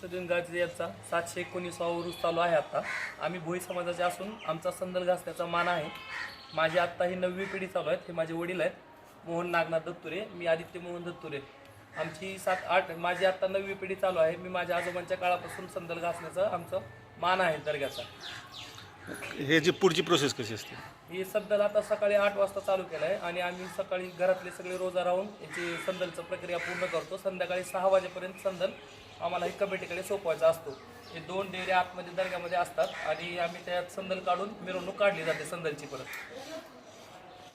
शमसुद्दीन गाजरे यांचा सातशे एकोणीसावा उरूस चालू आहे आता. आम्ही भोई समाजाचे असून आमचा संदल घासण्याचा मान आहे. माझी आत्ता ही नववी पिढी चालू आहेत हे माझे वडील आहेत. मोहन नागनाथ दत्तुरे मी आदित्य मोहन दत्तुरे. आमची सात आठ माझी आत्ता नववी पिढी चालू आहे. मी माझ्या आजोबांच्या काळापासून संदल घासण्याचा आमचं मान आहे दर्ग्याचा हे जी पुढची प्रोसेस कशी असते? ही संदल आता सकाळी आठ वाजता चालू केलं आहे आणि आम्ही सकाळी घरातले सगळे रोजा राहून याची संदलचं प्रक्रिया पूर्ण करतो. संध्याकाळी सहा वाजेपर्यंत संदल आम्हाला हे कमिटीकडे सोपवायचा असतो. हे दोन डेऱ्या आतमध्ये दर्ग्यामध्ये असतात आणि आम्ही त्यात संदल काढून मिरवणूक काढली जाते संदलची परत.